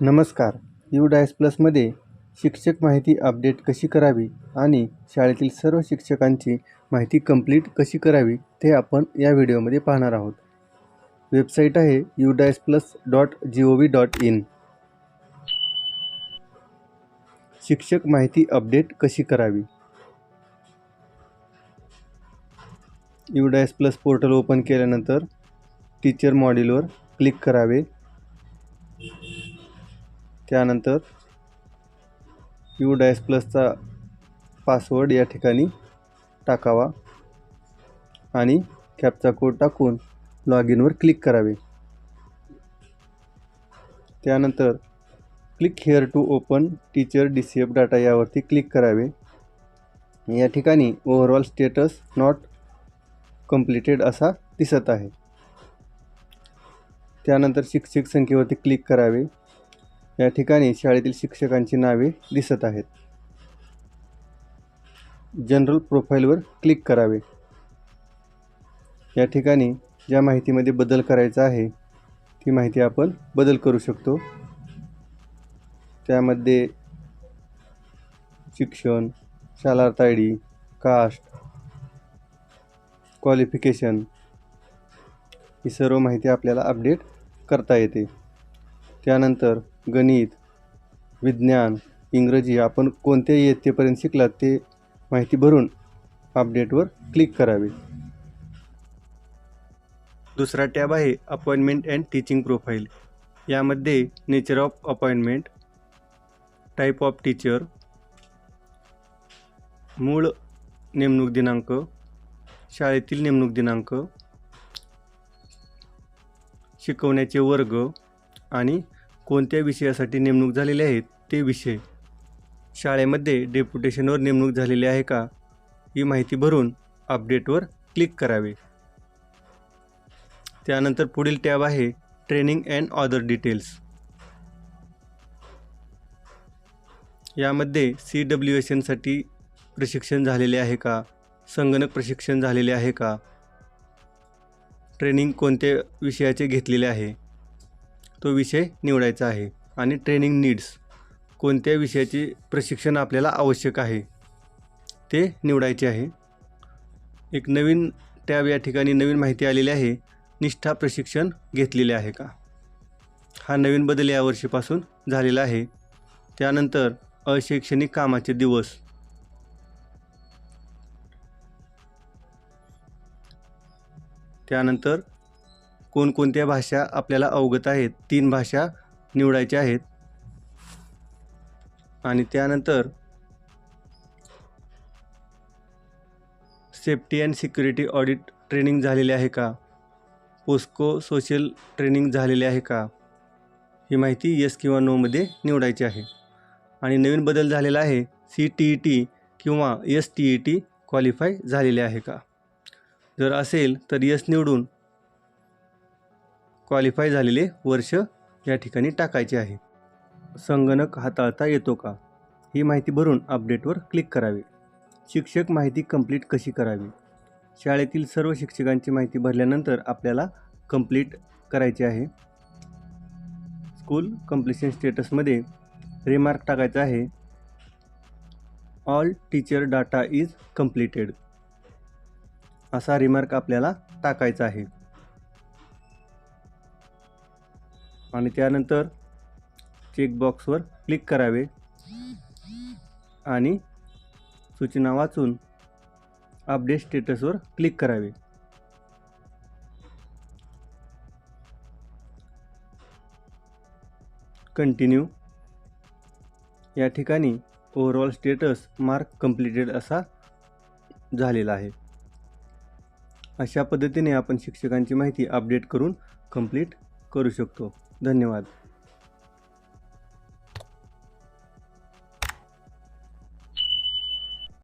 नमस्कार. U DISE प्लसमध्ये शिक्षक माहिती अपडेट कशी करावी आणि शाळेतील सर्व शिक्षकांची माहिती कंप्लीट कशी करावी ते आपण या व्हिडिओमध्ये पाहणार आहोत. वेबसाईट आहे U DISE plus dot G O V dot in. शिक्षक माहिती अपडेट कशी करावी? U DISE plus portal open केल्यानंतर टीचर मॉड्यूलवर क्लिक करावे. त्यानंतर यू डॅश प्लसचा पासवर्ड या ठिकाणी टाकावा आणि कॅपचा कोड टाकून लॉग इनवर क्लिक करावे. त्यानंतर click here to open teacher D C F data यावरती क्लिक करावे. या ठिकाणी ओव्हरऑल स्टेटस नॉट कम्प्लिटेड असा दिसत आहे. त्यानंतर शिक्षक संख्येवरती क्लिक करावे. या ठिकाणी शाळेतील शिक्षकांची नावे दिसत आहेत. जनरल प्रोफाईलवर क्लिक करावे. या ठिकाणी ज्या माहितीमध्ये बदल करायचा आहे ती माहिती आपण बदल करू शकतो. त्यामध्ये शिक्षण Shalarth I D caste qualification ही सर्व माहिती आपल्याला अपडेट करता येते. त्यानंतर गणित विज्ञान इंग्रजी आपण कोणत्या इयत्तेपर्यंत शिकलात ते माहिती भरून अपडेटवर क्लिक करावे. दुसरा टॅब आहे अपॉइंटमेंट अँड टीचिंग प्रोफाईल. यामध्ये nature of appointment type of teacher मूळ नेमणूक दिनांक शाळेतील नेमणूक दिनांक शिकवण्याचे वर्ग आणि कोणत्या विषयासाठी नेमणूक झालेले आहेत ते विषय शाळेमध्ये डेप्युटेशनवर नेमणूक झालेली आहे का? ही माहिती भरून अपडेटवर क्लिक करावे. त्यानंतर पुढील टॅब आहे ट्रेनिंग अँड ऑदर डिटेल्स. यामध्ये सी डब्ल्यू एस एनसाठी प्रशिक्षण झालेले आहे का? संगणक प्रशिक्षण झालेले आहे का? ट्रेनिंग कोणत्या विषयाचे घेतलेले आहे? तो विषय निवडायचा आहे. आणि ट्रेनिंग नीड्स कोणत्या विषयाचे प्रशिक्षण आपल्याला आवश्यक आहे ते निवडायचे आहे. एक नवीन टॅब या ठिकाणी नवीन माहिती आलेली आहे. निष्ठा प्रशिक्षण घेतलेले आहे का? हा नवीन बदल या वर्षीपासून झालेला आहे. त्यानंतर अशैक्षणिक कामाचे दिवस. त्यानंतर कोणकोणत्या भाषा आपल्याला अवगत आहेत तीन भाषा निवडायच्या आहेत. आणि त्यानंतर safety and security audit training झालेले आहे का? पोस्को सोशल ट्रेनिंग झालेले आहे का? ही माहिती येस किंवा नोमध्ये निवडायची आहे. आणि नवीन बदल झालेला आहे सी टी ई टी किंवा S T E T qualify झालेले आहे का? जर असेल तर यस निवडून क्वालिफाय झालेले वर्ष या ठिकाणी टाकायचे आहे. संगणक हाताळता येतो का? ही माहिती भरून अपडेटवर क्लिक करावे. शिक्षक माहिती कंप्लीट कशी करावी? शाळेतील सर्व शिक्षकांची माहिती भरल्यानंतर आपल्याला कंप्लीट करायची आहे. स्कूल कम्प्लिशन स्टेटसमध्ये रिमार्क टाकायचा आहे. All teacher data is completed असा रिमार्क आपल्याला टाकायचा आहे. आणि त्यानंतर चेकबॉक्सवर क्लिक करावे. आणि सूचना वाचून अपडेट स्टेटसवर क्लिक करावे. कंटिन्यू या ठिकाणी ओव्हरऑल स्टेटस मार्क कंप्लीटेड असा झालेला आहे. अशा पद्धतीने आपण शिक्षकांची माहिती अपडेट करून कंप्लीट करू शकतो. धन्यवाद.